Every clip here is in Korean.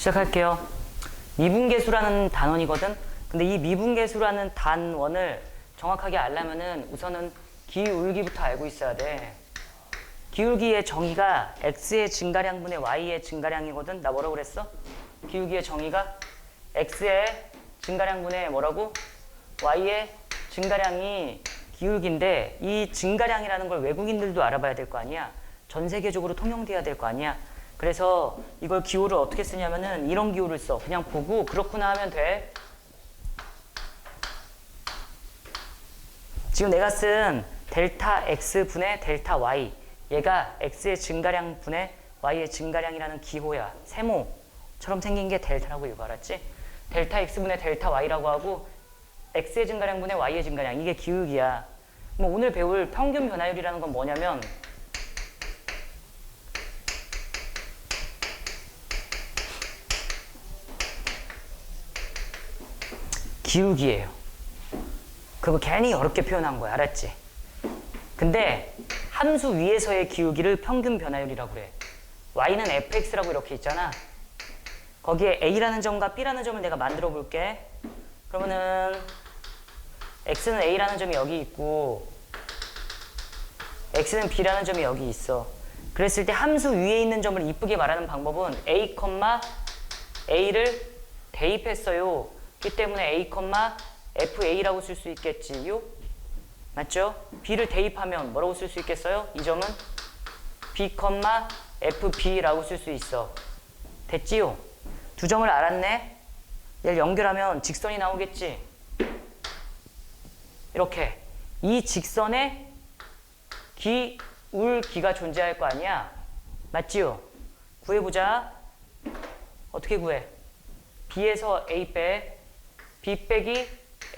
시작할게요. 미분계수라는 단원이거든. 근데 이 미분계수라는 단원을 정확하게 알려면은 우선은 기울기부터 알고 있어야 돼. 기울기의 정의가 x의 증가량분의 y의 증가량이거든. 나 뭐라고 그랬어? 기울기의 정의가 x의 증가량분의 뭐라고? y의 증가량이 기울기인데 이 증가량이라는 걸 외국인들도 알아봐야 될 거 아니야. 전 세계적으로 통용돼야 될 거 아니야. 그래서 이걸 기호를 어떻게 쓰냐면은 이런 기호를 써. 그냥 보고 그렇구나 하면 돼. 지금 내가 쓴 델타 x 분의 델타 y 얘가 x의 증가량 분의 y의 증가량이라는 기호야. 세모처럼 생긴 게 델타라고 이거 알았지? 델타 x 분의 델타 y라고 하고 x의 증가량 분의 y의 증가량 이게 기울기야. 뭐 오늘 배울 평균 변화율이라는 건 뭐냐면 기울기예요. 그거 괜히 어렵게 표현한 거야. 알았지? 근데 함수 위에서의 기울기를 평균 변화율이라고 그래. y는 fx라고 이렇게 있잖아. 거기에 a라는 점과 b라는 점을 내가 만들어 볼게. 그러면은 x는 a라는 점이 여기 있고 x는 b라는 점이 여기 있어. 그랬을 때 함수 위에 있는 점을 이쁘게 말하는 방법은 a, a를 대입했어요. 그 때문에 a, fa라고 쓸 수 있겠지요? 맞죠? b를 대입하면 뭐라고 쓸 수 있겠어요? 이 점은 b, fb라고 쓸 수 있어. 됐지요? 두 점을 알았네? 얘를 연결하면 직선이 나오겠지? 이렇게 이 직선에 기, 울, 기가 존재할 거 아니야? 맞지요? 구해보자. 어떻게 구해? b에서 a 빼 b 빼기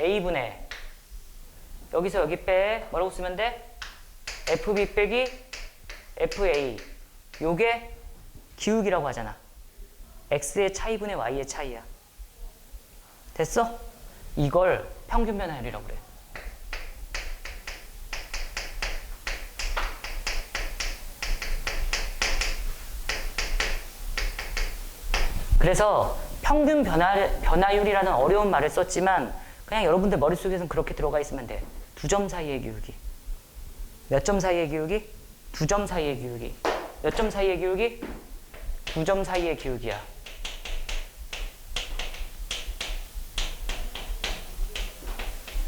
a분의 여기서 여기 빼 뭐라고 쓰면 돼? fb 빼기 fa 요게 기울기라고 하잖아. x의 차이분의 y의 차이야. 됐어? 이걸 평균 변화율이라고 그래. 그래서 평균 변화, 변화율이라는 어려운 말을 썼지만 그냥 여러분들 머릿속에서는 그렇게 들어가 있으면 돼. 두 점 사이의 기울기. 몇 점 사이의 기울기? 두 점 사이의 기울기. 몇 점 사이의 기울기? 두 점 사이의 기울기야.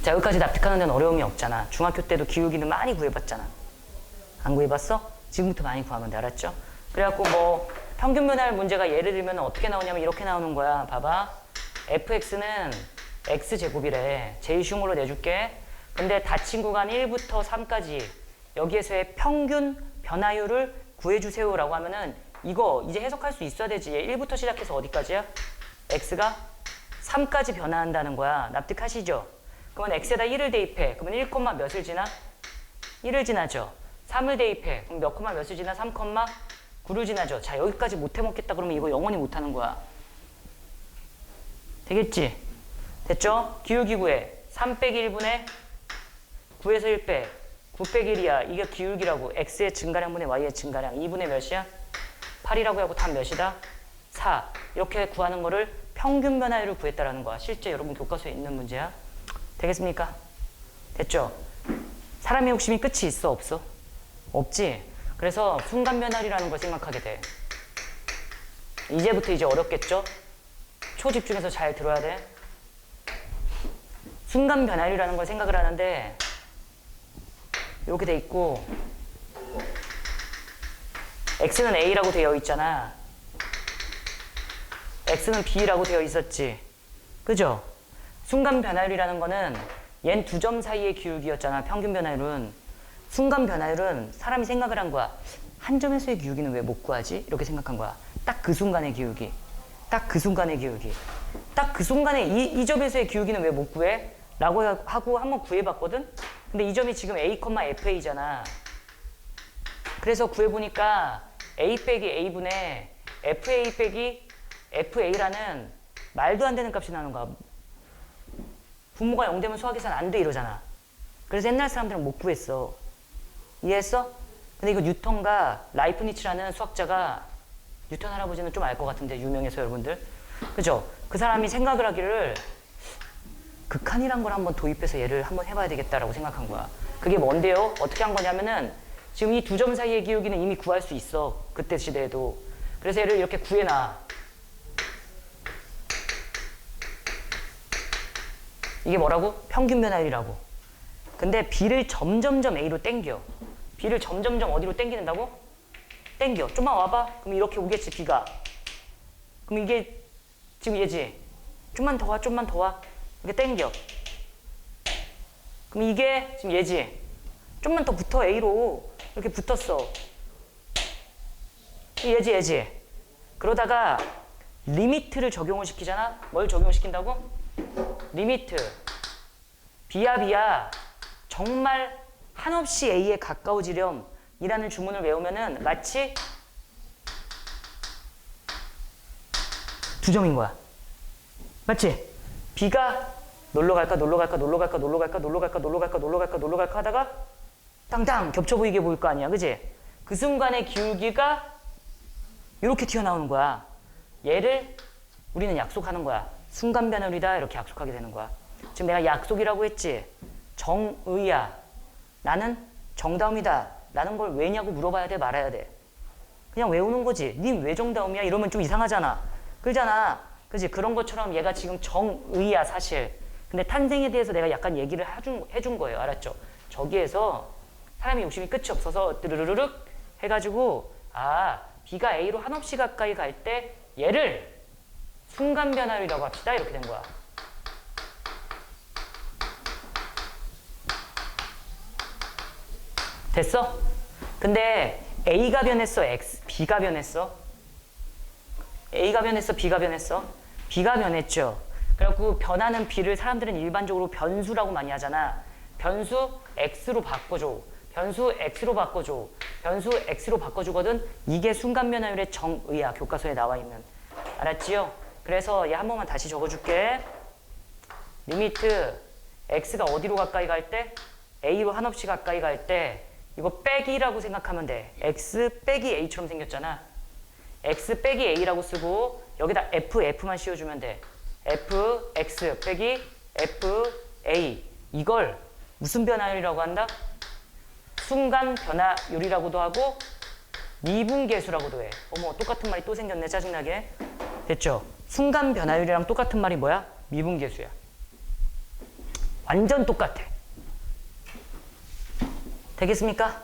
자, 여기까지 납득하는 데는 어려움이 없잖아. 중학교 때도 기울기는 많이 구해봤잖아. 안 구해봤어? 지금부터 많이 구하면 돼. 알았죠? 그래갖고 뭐 평균 변화율 문제가 예를 들면 어떻게 나오냐면 이렇게 나오는 거야. 봐봐. fx는 x제곱이래. 제일 쉬운 걸로 내줄게. 근데 닫힌 구간 1부터 3까지 여기에서의 평균 변화율을 구해주세요라고 하면은 이거 이제 해석할 수 있어야 되지. 1부터 시작해서 어디까지야? x가 3까지 변화한다는 거야. 납득하시죠? 그러면 x에다 1을 대입해. 그러면 1, 몇을 지나? 1을 지나죠. 3을 대입해. 그럼 몇 콤마 몇을 지나? 3, 9를 지나죠. 자, 여기까지 못 해 먹겠다 그러면 이거 영원히 못하는 거야. 되겠지? 됐죠? 기울기 구해. 3 빼기 1분의 9에서 1 빼. 9 빼기 1이야. 이게 기울기라고. x의 증가량분의 y의 증가량. 2분의 몇이야? 8이라고 하고 답 몇이다? 4. 이렇게 구하는 거를 평균 변화율을 구했다라는 거야. 실제 여러분 교과서에 있는 문제야. 되겠습니까? 됐죠? 사람의 욕심이 끝이 있어? 없어? 없지? 그래서 순간 변화율이라는 걸 생각하게 돼. 이제부터 이제 어렵겠죠? 초집중해서 잘 들어야 돼. 순간 변화율이라는 걸 생각을 하는데 이렇게 돼 있고 x는 a라고 되어 있잖아. x는 b라고 되어 있었지. 그죠? 순간 변화율이라는 거는 얜 두 점 사이의 기울기였잖아. 평균 변화율은. 순간 변화율은 사람이 생각을 한 거야. 한 점에서의 기울기는 왜 못 구하지? 이렇게 생각한 거야. 딱 그 순간의 기울기. 딱 그 순간의 기울기. 딱 그 순간에 이, 이 점에서의 기울기는 왜 못 구해? 라고 하고 한번 구해봤거든? 근데 이 점이 지금 a, fa잖아. 그래서 구해보니까 a 빼기 a분의 fa 빼기 fa라는 말도 안 되는 값이 나는 거야. 분모가 0 되면 수학에서는 안돼 이러잖아. 그래서 옛날 사람들은 못 구했어. 이해했어? 근데 이거 뉴턴과 라이프니츠라는 수학자가 뉴턴 할아버지는 좀 알 것 같은데 유명해서 여러분들 그죠? 그 사람이 생각을 하기를 극한이란 걸 한번 도입해서 얘를 한번 해봐야 되겠다라고 생각한 거야. 그게 뭔데요? 어떻게 한 거냐면은 지금 이 두 점 사이의 기울기는 이미 구할 수 있어. 그때 시대에도. 그래서 얘를 이렇게 구해놔. 이게 뭐라고? 평균 변화율이라고. 근데 B를 점점점 A로 땡겨. B를 점점점 어디로 땡기는다고? 땡겨. 좀만 와봐. 그럼 이렇게 오겠지, B가. 그럼 이게 지금 얘지? 좀만 더 와, 좀만 더 와. 이렇게 땡겨. 그럼 이게 지금 얘지? 좀만 더 붙어, A로. 이렇게 붙었어. 이 얘지, 얘지? 그러다가 리미트를 적용을 시키잖아? 뭘 적용시킨다고? 리미트. 비야, 비야. 정말 한없이 A에 가까워지렴. 이라는 주문을 외우면은 마치 두 점인 거야. 맞지? B가 놀러 갈까 놀러 갈까 놀러 갈까 놀러 갈까 놀러 갈까 놀러 갈까 놀러 갈까 놀러 갈까 하다가 땅땅 겹쳐 보이게 보일 거 아니야. 그지? 그 순간의 기울기가 이렇게 튀어나오는 거야. 얘를 우리는 약속하는 거야. 순간 변화율이다 이렇게 약속하게 되는 거야. 지금 내가 약속이라고 했지. 정의야. 나는 정다움이다. 라는 걸 왜냐고 물어봐야 돼 말아야 돼. 그냥 외우는 거지. 님 왜 정다움이야? 이러면 좀 이상하잖아. 그러잖아. 그지? 그런 것처럼 얘가 지금 정의야 사실. 근데 탄생에 대해서 내가 약간 얘기를 해준, 해준 거예요. 알았죠? 저기에서 사람이 욕심이 끝이 없어서 뜨르르륵 해가지고 아 B가 A로 한없이 가까이 갈 때 얘를 순간 변화율이라고 합시다. 이렇게 된 거야. 됐어? 근데 A가 변했어, X, B가 변했어. A가 변했어, B가 변했어. B가 변했죠. 그래갖고 변하는 B를 사람들은 일반적으로 변수라고 많이 하잖아. 변수 X로 바꿔줘. 변수 X로 바꿔줘. 변수 X로 바꿔주거든. 이게 순간 변화율의 정의야. 교과서에 나와 있는. 알았지요? 그래서 얘 한 번만 다시 적어줄게. 리미트 X가 어디로 가까이 갈 때? A로 한없이 가까이 갈 때 이거 빼기라고 생각하면 돼. X 빼기 A처럼 생겼잖아. X 빼기 A라고 쓰고 여기다 F, F만 씌워주면 돼. F, X 빼기 F, A 이걸 무슨 변화율이라고 한다? 순간 변화율이라고도 하고 미분계수라고도 해. 어머 똑같은 말이 또 생겼네 짜증나게. 됐죠? 순간 변화율이랑 똑같은 말이 뭐야? 미분계수야. 완전 똑같아. 되겠습니까?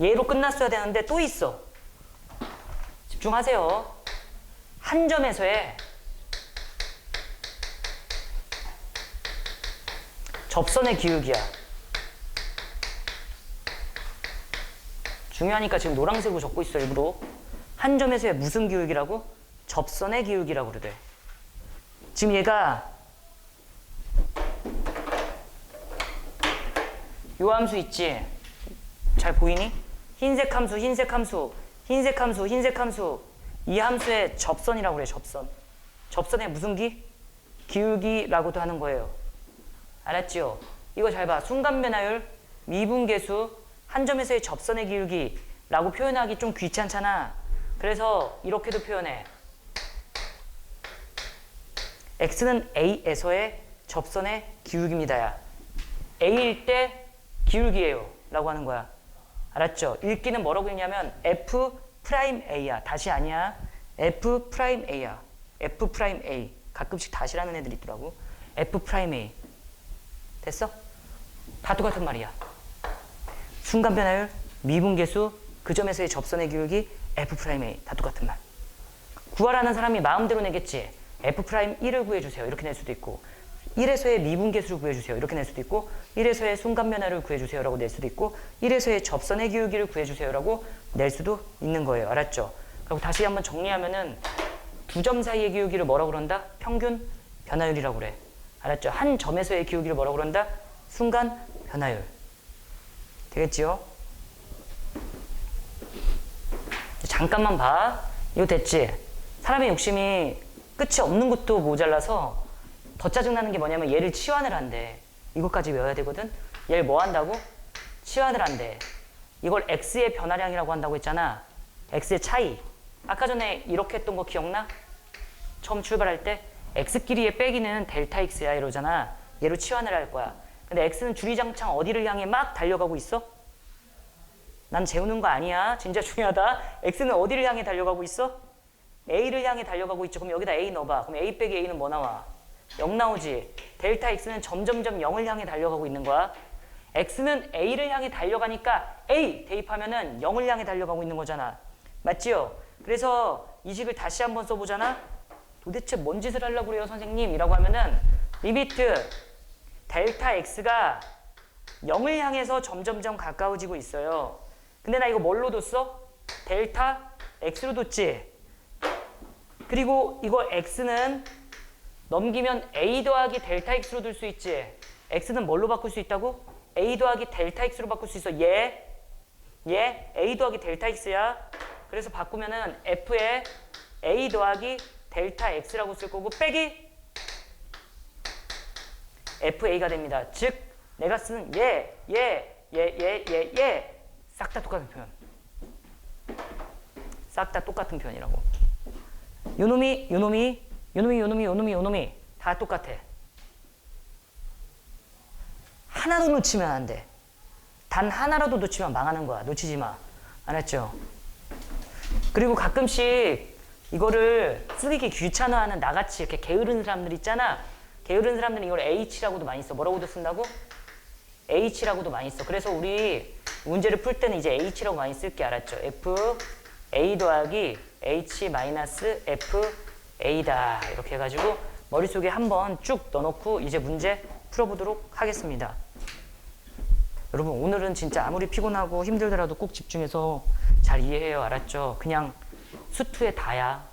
얘로 끝났어야 되는데 또 있어. 집중하세요. 한 점에서의 접선의 기울기야. 중요하니까 지금 노란색으로 적고 있어 일부러. 한 점에서의 무슨 기울기라고? 접선의 기울기라고 그러대. 지금 얘가 요 함수 있지? 잘 보이니? 흰색 함수, 흰색 함수, 흰색 함수, 흰색 함수. 이 함수의 접선이라고 그래, 접선. 접선의 무슨 기? 기울기라고도 하는 거예요. 알았지요? 이거 잘 봐. 순간 변화율, 미분계수, 한 점에서의 접선의 기울기라고 표현하기 좀 귀찮잖아. 그래서 이렇게도 표현해. x는 a에서의 접선의 기울기입니다야. a일 때 기울기예요. 라고 하는 거야. 알았죠? 읽기는 뭐라고 읽냐면 f 프라임 a야. 다시 아니야. f 프라임 a야. f 프라임 a. 가끔씩 다시라는 애들 있더라고. f 프라임 a. 됐어? 다 똑같은 말이야. 순간 변화율, 미분계수, 그 점에서의 접선의 기울기, f 프라임 a. 다 똑같은 말. 구하라는 사람이 마음대로 내겠지. f 프라임 1을 구해주세요. 이렇게 낼 수도 있고 1에서의 미분계수를 구해주세요. 이렇게 낼 수도 있고 1에서의 순간 변화를 구해주세요. 라고 낼 수도 있고 1에서의 접선의 기울기를 구해주세요. 라고 낼 수도 있는 거예요. 알았죠? 그리고 다시 한번 정리하면은 두 점 사이의 기울기를 뭐라고 그런다? 평균 변화율이라고 그래. 알았죠? 한 점에서의 기울기를 뭐라고 그런다? 순간 변화율. 되겠지요? 잠깐만 봐. 이거 됐지? 사람의 욕심이 끝이 없는 것도 모자라서 더 짜증나는 게 뭐냐면 얘를 치환을 한대. 이것까지 외워야 되거든? 얘를 뭐 한다고? 치환을 한대. 이걸 x의 변화량이라고 한다고 했잖아. x의 차이. 아까 전에 이렇게 했던 거 기억나? 처음 출발할 때 x끼리의 빼기는 델타 x야 이러잖아. 얘로 치환을 할 거야. 근데 x는 주리장창 어디를 향해 막 달려가고 있어? 난 재우는 거 아니야. 진짜 중요하다. x는 어디를 향해 달려가고 있어? a를 향해 달려가고 있죠. 그럼 여기다 a 넣어봐. 그럼 a 빼기 a는 뭐 나와? 0 나오지. 델타 x는 점점점 0을 향해 달려가고 있는 거야. x는 a를 향해 달려가니까 a 대입하면은 0을 향해 달려가고 있는 거잖아. 맞지요? 그래서 이 식을 다시 한번 써보잖아. 도대체 뭔 짓을 하려고 그래요, 선생님? 이라고 하면은 리미트 델타 x가 0을 향해서 점점점 가까워지고 있어요. 근데 나 이거 뭘로 뒀어? 델타 x로 뒀지. 그리고 이거 x는 넘기면 a 더하기 델타 x로 둘 수 있지. x는 뭘로 바꿀 수 있다고? a 더하기 델타 x로 바꿀 수 있어. 얘, 얘 a 더하기 델타 x야. 그래서 바꾸면은 f에 a 더하기 델타 x라고 쓸 거고 빼기 fa가 됩니다. 즉 내가 쓰는 얘, 얘, 얘, 얘, 얘, 얘 싹 다 똑같은 표현. 싹 다 똑같은 표현이라고. 요놈이, 요놈이, 요놈이, 요놈이, 요놈이, 요놈이 다 똑같아. 하나도 놓치면 안 돼. 단 하나라도 놓치면 망하는 거야. 놓치지 마. 알았죠? 그리고 가끔씩 이거를 쓰기 귀찮아하는 나같이 이렇게 게으른 사람들 있잖아. 게으른 사람들은 이걸 H라고도 많이 써. 뭐라고도 쓴다고? H라고도 많이 써. 그래서 우리 문제를 풀 때는 이제 H라고 많이 쓸게 알았죠? F A 더하기 H 마이너스 F A다 이렇게 해가지고 머릿속에 한번 쭉 넣어놓고 이제 문제 풀어보도록 하겠습니다. 여러분 오늘은 진짜 아무리 피곤하고 힘들더라도 꼭 집중해서 잘 이해해요 알았죠? 그냥 수투의 다야.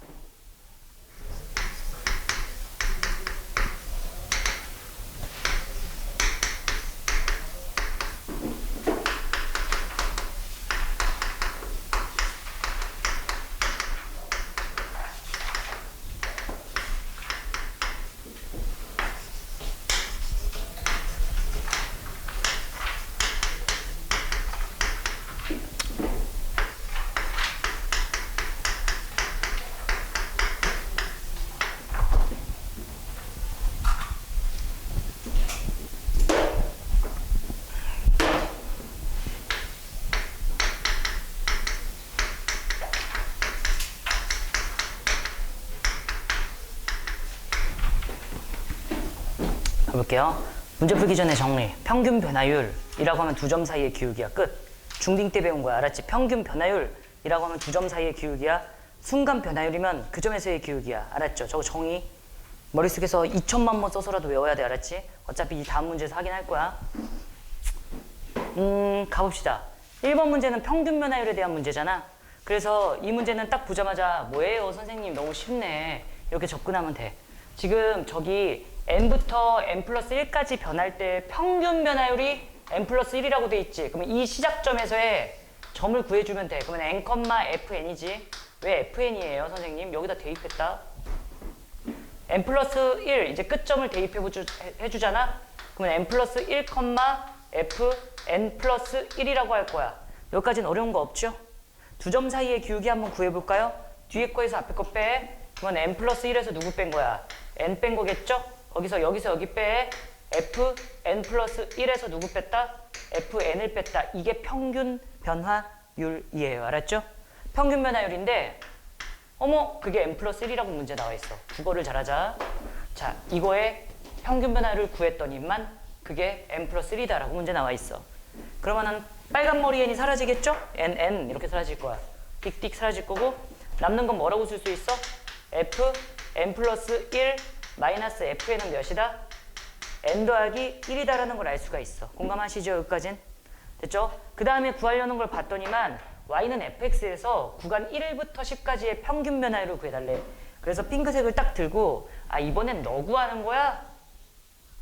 볼게요. 문제 풀기 전에 정리. 평균 변화율이라고 하면 두 점 사이의 기울기야. 끝. 중딩 때 배운 거야. 알았지? 평균 변화율이라고 하면 두 점 사이의 기울기야. 순간 변화율이면 그 점에서의 기울기야. 알았죠? 저거 정의. 머릿속에서 2천만 번 써서라도 외워야 돼. 알았지? 어차피 이 다음 문제에서 확인할 거야. 음, 가봅시다. 1번 문제는 평균 변화율에 대한 문제잖아. 그래서 이 문제는 딱 보자마자 뭐예요, 선생님? 너무 쉽네. 이렇게 접근하면 돼. 지금 저기 n부터 n 플러스 1까지 변할 때 평균 변화율이 n 플러스 1이라고 돼 있지. 그러면 이 시작점에서의 점을 구해주면 돼. 그러면 n, fn이지. 왜 fn이에요, 선생님? 여기다 대입했다. n 플러스 1 이제 끝점을 대입해주잖아. 그러면 n 플러스 1, f n 플러스 1이라고 할 거야. 여기까지는 어려운 거 없죠? 두 점 사이의 기울기 한번 구해볼까요? 뒤에 거에서 앞에 거 빼. 그러면 n 플러스 1에서 누구 뺀 거야? n 뺀 거겠죠? 거기서 여기서 여기 빼. f n 플러스 1에서 누구 뺐다? f n을 뺐다. 이게 평균 변화율이에요. 알았죠? 평균 변화율인데 어머 그게 n 플러스 1이라고 문제 나와 있어. 국어를 잘하자. 자 이거에 평균 변화를 구했더니만 그게 n 플러스 1이다라고 문제 나와 있어. 그러면은 빨간 머리 n이 사라지겠죠? n n 이렇게 사라질 거야. 띡띡 사라질 거고 남는 건 뭐라고 쓸 수 있어? f n 플러스 1 마이너스 fn은 몇이다? n 더하기 1이다라는 걸 알 수가 있어. 공감하시죠? 여기까진? 됐죠? 그 다음에 구하려는 걸 봤더니만 y는 fx에서 구간 1부터 10까지의 평균 변화율을 구해달래. 그래서 핑크색을 딱 들고 아 이번엔 너 구하는 거야?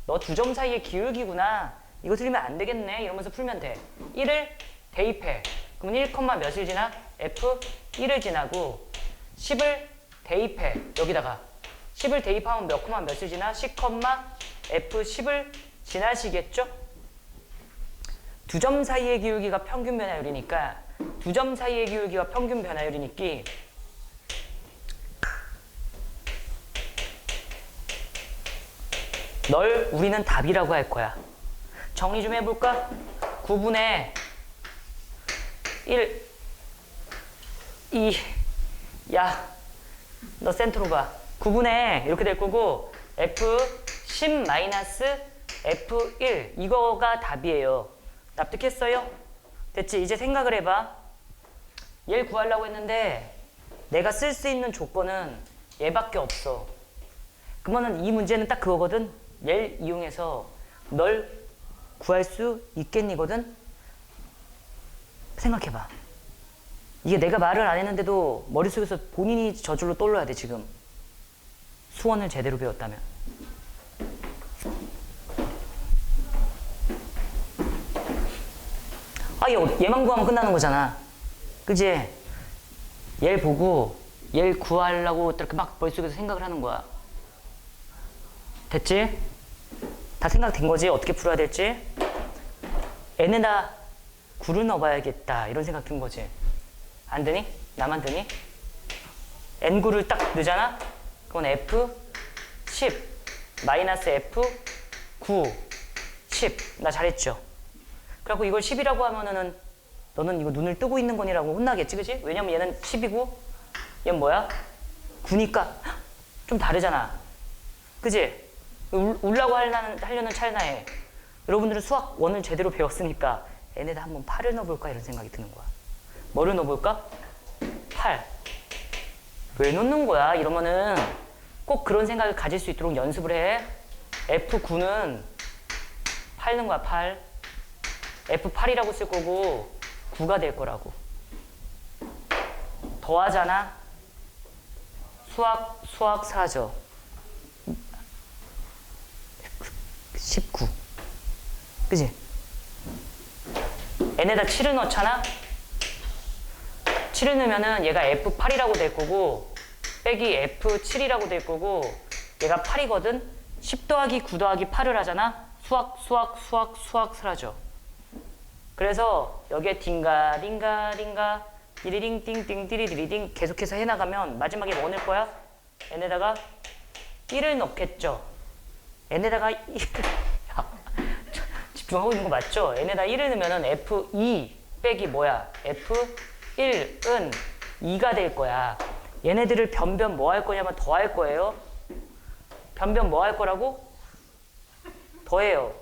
너 두 점 사이의 기울기구나. 이거 틀리면 안 되겠네. 이러면서 풀면 돼. 1을 대입해. 그러면 1, 몇을 지나? f 1을 지나고 10을 대입해. 여기다가 10을 대입하면 몇 코마 몇을 지나? 10, F10을 지나시겠죠? 두 점 사이의 기울기가 평균 변화율이니까 두 점 사이의 기울기가 평균 변화율이니까 널 우리는 답이라고 할 거야. 정리 좀 해볼까? 9분의 1, 2, 야, 너 센터로 가. 9분의 이렇게 될 거고 F 10 마이너스 F1 이거가 답이에요. 납득했어요? 됐지? 이제 생각을 해봐. 얘를 구하려고 했는데 내가 쓸 수 있는 조건은 얘밖에 없어. 그러면 이 문제는 딱 그거거든. 얘를 이용해서 널 구할 수 있겠니거든. 생각해봐. 이게 내가 말을 안 했는데도 머릿속에서 본인이 저절로 떠올라야 돼 지금. 수원을 제대로 배웠다면. 아, 얘, 얘만 구하면 끝나는 거잖아. 그지? 얘를 보고 얘를 구하려고 이렇게 막 머릿속에서 생각을 하는 거야. 됐지? 다 생각된 거지? 어떻게 풀어야 될지? N에다 구를 넣어봐야겠다. 이런 생각 든 거지. 안 되니? 나만 되니? N구를 딱 넣잖아? 그건 F 10 마이너스 F 9 10. 나 잘했죠? 그래갖고 이걸 10이라고 하면은 너는 이거 눈을 뜨고 있는 거니라고 혼나겠지, 그지? 왜냐면 얘는 10이고 얘는 뭐야? 9니까 좀 다르잖아. 그지? 울, 울라고 하려는, 하려는 찰나에 여러분들은 수학 원을 제대로 배웠으니까 얘네다 한번 8을 넣어볼까 이런 생각이 드는 거야. 뭐를 넣어볼까? 8. 왜 넣는 거야? 이러면은 꼭 그런 생각을 가질 수 있도록 연습을 해. F9는 8 넣은 거야, 8. F8이라고 쓸 거고 9가 될 거라고. 더하잖아. 수학, 수학 사죠. 19. 그지? n에다 7을 넣잖아? 7을 넣으면은 얘가 F8이라고 될 거고, 빼기 F7이라고 될 거고, 얘가 8이거든? 10 더하기 9 더하기 8을 하잖아? 수학, 수학, 수학, 수학 사라져. 그래서 여기에 딩가, 딩가, 딩가, 디리링, 띵 띵, 디리디리딩 계속해서 해나가면 마지막에 뭐 넣을 거야? n에다가 1을 넣겠죠. n에다가 1, 집중하고 있는 거 맞죠? n에다 1을 넣으면은 f2 빼기 뭐야? f1은 2가 될 거야. 얘네들을 변변 뭐 할 거냐면 더 할 거예요. 변변 뭐 할 거라고? 더해요.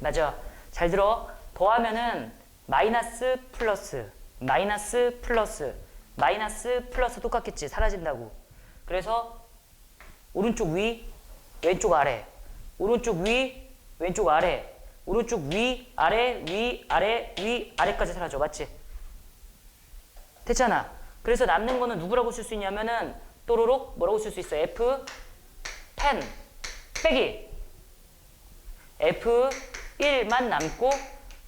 맞아. 잘 들어. 더하면은 마이너스 플러스 마이너스 플러스 마이너스 플러스 똑같겠지. 사라진다고. 그래서 오른쪽 위, 왼쪽 아래. 오른쪽 위, 왼쪽 아래. 오른쪽 위, 아래, 위, 아래, 위, 아래까지 사라져. 맞지? 됐잖아. 그래서 남는 거는 누구라고 쓸 수 있냐면은 또로록 뭐라고 쓸 수 있어? F 10 빼기 F1만 남고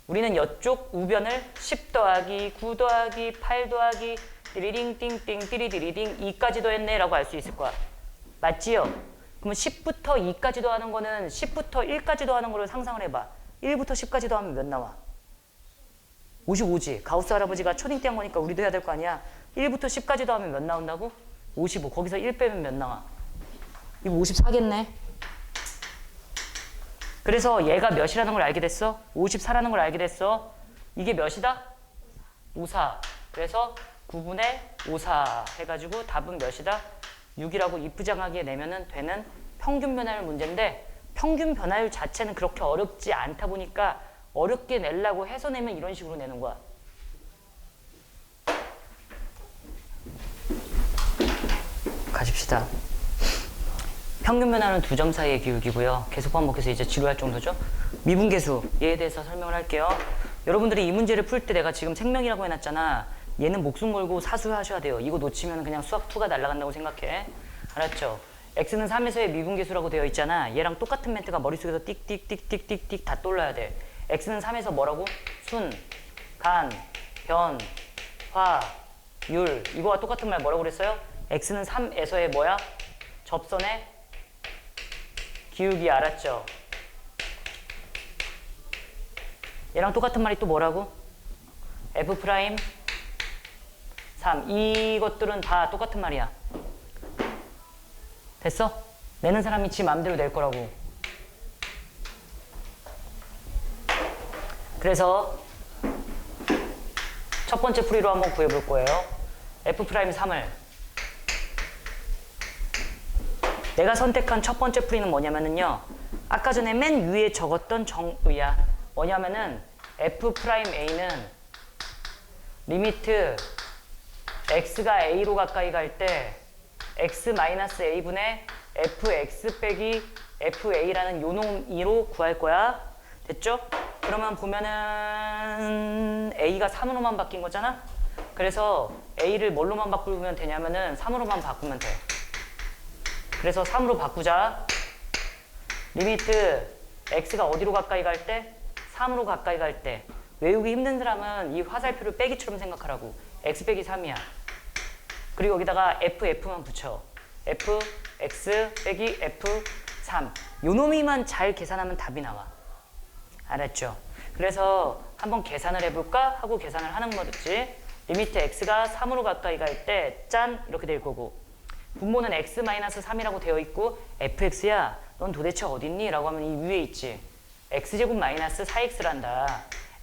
우리는 이쪽 우변을 10 더하기 9 더하기 8 더하기 디리링 띵띵 디리디리딩 2까지 더했네 라고 알 수 있을 거야. 맞지요? 그러면 10부터 2까지 더하는 거는 10부터 1까지 더하는 거를 상상을 해봐. 1부터 10까지 더하면 몇 나와? 55지. 가우스 할아버지가 초딩 때 한 거니까 우리도 해야 될 거 아니야. 1부터 10까지 더하면 몇 나온다고? 55. 거기서 1 빼면 몇 나와? 이거 54겠네. 그래서 얘가 몇이라는 걸 알게 됐어? 54라는 걸 알게 됐어. 이게 몇이다? 54. 그래서 9분의 54 해가지고 답은 몇이다? 6이라고 이쁘장하게 내면은 되는 평균 변화율 문제인데 평균 변화율 자체는 그렇게 어렵지 않다 보니까 어렵게 내려고 해서 내면 이런 식으로 내는 거야. 가십시다. 평균 변화는 두 점 사이의 기울기고요. 계속 반복해서 이제 지루할 정도죠. 미분계수 얘에 대해서 설명을 할게요. 여러분들이 이 문제를 풀 때 내가 지금 생명이라고 해놨잖아. 얘는 목숨 걸고 사수하셔야 돼요. 이거 놓치면 그냥 수학 2가 날아간다고 생각해. 알았죠? x는 3에서의 미분계수라고 되어 있잖아. 얘랑 똑같은 멘트가 머릿속에서 띡띡띡띡띡띡 다 떠올라야 돼. x는 3에서 뭐라고? 순, 간, 변, 화, 율. 이거와 똑같은 말 뭐라고 그랬어요? X는 3에서의 뭐야? 접선의 기울기 알았죠? 얘랑 똑같은 말이 또 뭐라고? f 프라임 3 이것들은 다 똑같은 말이야 됐어? 내는 사람이 지 마음대로 낼 거라고. 그래서 첫 번째 풀이로 한번 구해볼 거예요. f 프라임 3을 내가 선택한 첫 번째 풀이는 뭐냐면은요. 아까 전에 맨 위에 적었던 정의야. 뭐냐면은 f 프라임 a는 리미트 x가 a로 가까이 갈 때 x 마이너스 a 분의 fx 빼기 fa라는 요놈 2로 구할 거야. 됐죠? 그러면 보면은 a가 3으로만 바뀐 거잖아. 그래서 a를 뭘로만 바꾸면 되냐면은 3으로만 바꾸면 돼. 그래서 3으로 바꾸자. 리미트 x가 어디로 가까이 갈 때? 3으로 가까이 갈 때. 외우기 힘든 사람은 이 화살표를 빼기처럼 생각하라고. x 빼기 3이야. 그리고 여기다가 f, f만 붙여. f, x 빼기 f, 3. 요 놈이만 잘 계산하면 답이 나와. 알았죠? 그래서 한번 계산을 해볼까? 하고 계산을 하는 거지. 리미트 x가 3으로 가까이 갈 때 짠! 이렇게 될 거고 분모는 x-3이라고 되어 있고 fx야 넌 도대체 어딨니? 라고 하면 이 위에 있지. x제곱 마이너스 4x란다.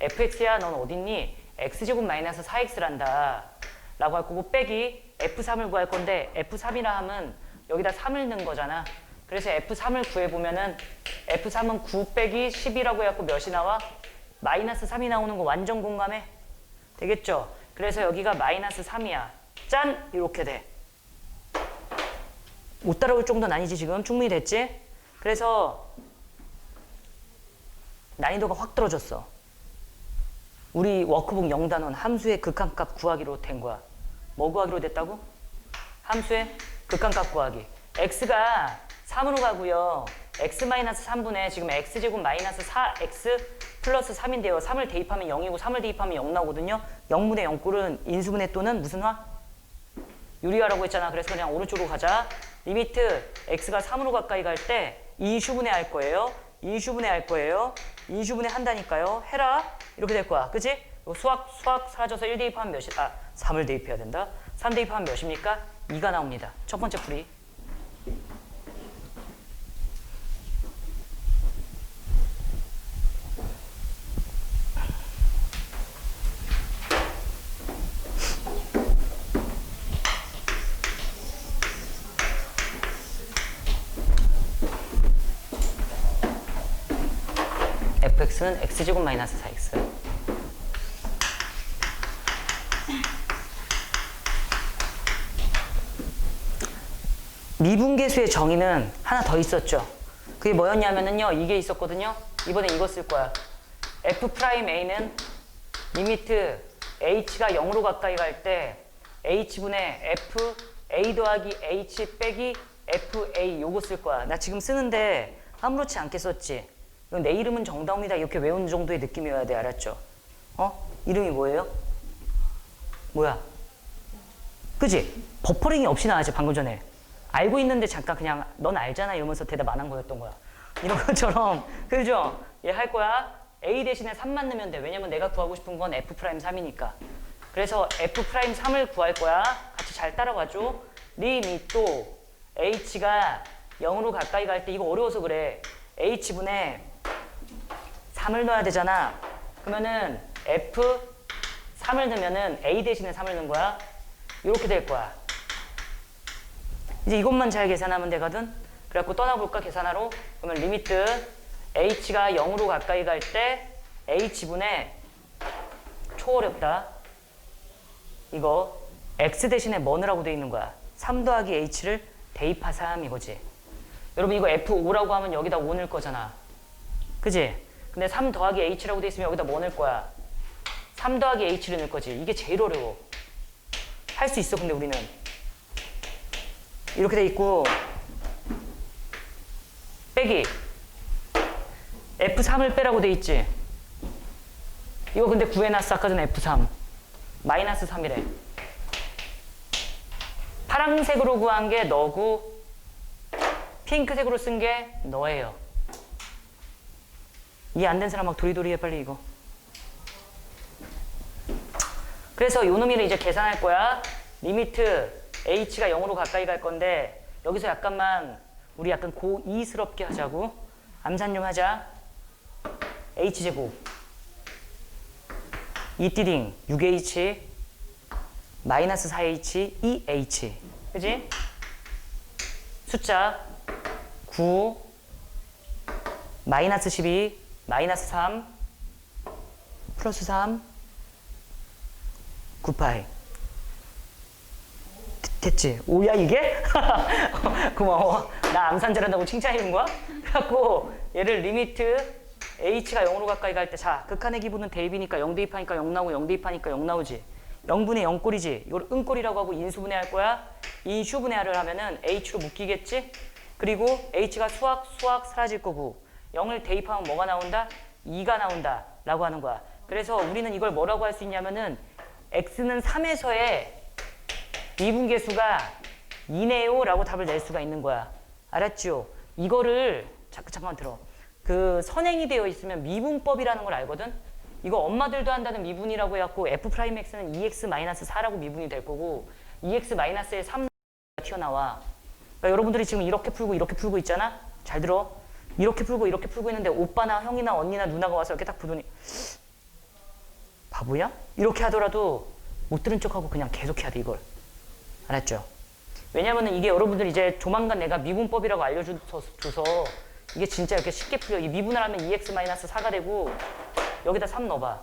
fx야 넌 어딨니? x제곱 마이너스 4x란다. 라고 할 거고 빼기 f3을 구할 건데 f3이라 하면 여기다 3을 넣은 거잖아. 그래서 f3을 구해보면은 f3은 9 빼기 10이라고 해갖고 몇이 나와? 마이너스 3이 나오는 거 완전 공감해? 되겠죠? 그래서 여기가 마이너스 3이야. 짠! 이렇게 돼. 못 따라올 정도는 아니지 지금? 충분히 됐지? 그래서 난이도가 확 떨어졌어. 우리 워크북 0단원 함수의 극한값 구하기로 된 거야. 뭐 구하기로 됐다고? 함수의 극한값 구하기. x가 3으로 가고요. x-3분의 지금 x제곱 마이너스 4x 플러스 3인데요. 3을 대입하면 0이고 3을 대입하면 0 나오거든요. 0분의 0꼴은 인수분해 또는 무슨 화? 유리화라고 했잖아. 그래서 그냥 오른쪽으로 가자. 리미트 x가 3으로 가까이 갈 때 2슈분해 할 거예요. 2슈분해 할 거예요. 2슈분해 한다니까요. 해라. 이렇게 될 거야. 이거 수학, 수학 사라져서 1 대입하면 몇이, 아, 3을 대입해야 된다. 3 대입하면 몇입니까? 2가 나옵니다. 첫 번째 풀이. Fx는 x제곱 마이너스 4x. 미분계수의 정의는 하나 더 있었죠. 그게 뭐였냐면은요, 이게 있었거든요. 이번에 이거 쓸 거야. f 프라임 a는 리미트 h가 0으로 가까이 갈 때 h분의 f a 더하기 h 빼기 fa 요거 쓸 거야. 나 지금 쓰는데 아무렇지 않게 썼지. 내 이름은 정다운이다 이렇게 외우는 정도의 느낌이어야 돼 알았죠? 어? 이름이 뭐예요? 뭐야? 그지? 버퍼링이 없이 나왔지 방금 전에 알고 있는데 잠깐 그냥 넌 알잖아 이러면서 대답 안 한 거였던 거야 이런 것처럼 그죠? 얘 할 거야 A 대신에 3만 넣으면 돼 왜냐면 내가 구하고 싶은 건 F 프라임 3이니까 그래서 F 프라임 3을 구할 거야 같이 잘 따라가줘 리미또 H가 0으로 가까이 갈 때 이거 어려워서 그래 H분의 3을 넣어야 되잖아. 그러면은 F 3을 넣으면은 A 대신에 3을 넣은 거야. 이렇게 될 거야. 이제 이것만 잘 계산하면 되거든. 그래갖고 떠나볼까 계산하러. 그러면 리미트 H가 0으로 가까이 갈 때 H분의 초어렵다. 이거 X 대신에 뭐 넣으라고 돼 있는 거야. 3 더하기 H를 대입하삼 이거지. 여러분 이거 F5라고 하면 여기다 5 넣을 거잖아. 그지? 근데 3 더하기 H라고 돼 있으면 여기다 뭐 넣을 거야? 3 더하기 H를 넣을 거지. 이게 제일 어려워. 할 수 있어 근데 우리는. 이렇게 돼 있고 빼기 F3을 빼라고 돼 있지. 이거 근데 구해놨어 아까 전에 F3 마이너스 3이래. 파란색으로 구한 게 너고 핑크색으로 쓴 게 너예요. 이해 안 된 사람 막 도리도리 해 빨리 이거. 그래서 요 놈이를 이제 계산할 거야. 리미트 h가 0으로 가까이 갈 건데 여기서 약간만 우리 약간 고2스럽게 하자고. 암산 좀 하자. h제곱. 이띠딩 6h 마이너스 4h 2h. 그지? 숫자 9 마이너스 12 마이너스 3 플러스 3 9파이 됐지? 오야 이게? 고마워. 나 암산 잘한다고 칭찬해 준 거야? 그래갖고 얘를 리미트 h가 0으로 가까이 갈 때 자 극한의 기분은 대입이니까 0 대입하니까 0 나오고 0 대입하니까 0 나오지 0분의 0꼴이지 이걸 은꼴이라고 하고 인수분해할 거야 인수분해를 하면은 h로 묶이겠지 그리고 h가 수학 수학 사라질 거고 0을 대입하면 뭐가 나온다? 2가 나온다 라고 하는 거야 그래서 우리는 이걸 뭐라고 할 수 있냐면은 x는 3에서의 미분계수가 2네요 라고 답을 낼 수가 있는 거야. 알았죠? 이거를 잠깐 잠깐만 들어. 그 선행이 되어 있으면 미분법이라는 걸 알거든. 이거 엄마들도 한다는 미분이라고 해갖고 f 프라임 x는 2x 마이너스 4라고 미분이 될 거고 2x 마이너스에 3가 튀어나와. 그러니까 여러분들이 지금 이렇게 풀고 이렇게 풀고 있잖아. 잘 들어. 이렇게 풀고 이렇게 풀고 있는데 오빠나 형이나 언니나 누나가 와서 이렇게 딱 보더니 바보야? 이렇게 하더라도 못 들은 척하고 그냥 계속해야 돼 이걸. 알았죠? 왜냐면은 이게 여러분들 이제 조만간 내가 미분법이라고 알려줘서 줘서 이게 진짜 이렇게 쉽게 풀려. 이 미분을 하면 2x-4가 되고 여기다 3 넣어봐.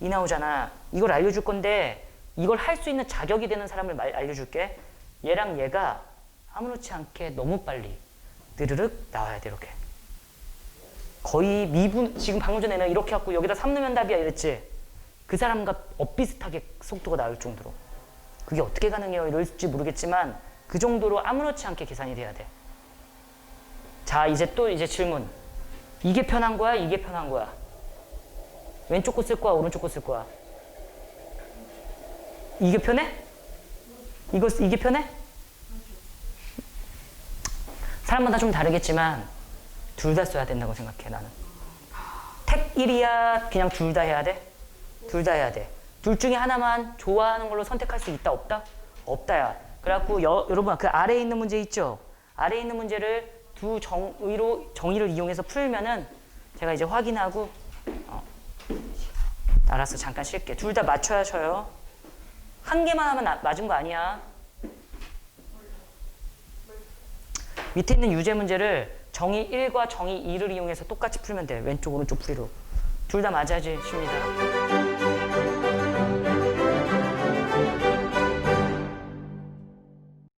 이 나오잖아. 이걸 알려줄 건데 이걸 할 수 있는 자격이 되는 사람을 말, 알려줄게. 얘랑 얘가 아무렇지 않게 너무 빨리 느르륵 나와야 돼 이렇게. 거의 미분 지금 방금 전에 내가 이렇게 갖고 여기다 3 넣으면 답이야 이랬지. 그 사람과 엇비슷하게 속도가 나올 정도로. 그게 어떻게 가능해요? 이럴지 모르겠지만 그 정도로 아무렇지 않게 계산이 돼야 돼. 자, 이제 또 이제 질문. 이게 편한 거야? 이게 편한 거야? 왼쪽 거 쓸 거야? 오른쪽 거 쓸 거야? 이게 편해? 이거 이게 편해? 사람마다 좀 다르겠지만 둘 다 써야 된다고 생각해 나는. 택 1이야 그냥 둘 다 해야 돼? 둘 다 해야 돼. 둘 중에 하나만 좋아하는 걸로 선택할 수 있다 없다? 없다야. 그래갖고 여, 여러분 그 아래에 있는 문제 있죠? 아래에 있는 문제를 두 정의로 정의를 이용해서 풀면은 제가 이제 확인하고 어, 알았어 잠깐 쉴게. 둘 다 맞춰야 쳐요. 한 개만 하면 나- 맞은 거 아니야. 밑에 있는 유제 문제를 정의 1과 정의 2를 이용해서 똑같이 풀면 돼. 왼쪽 오른쪽 풀이로. 둘 다 맞아야지 쉽니다.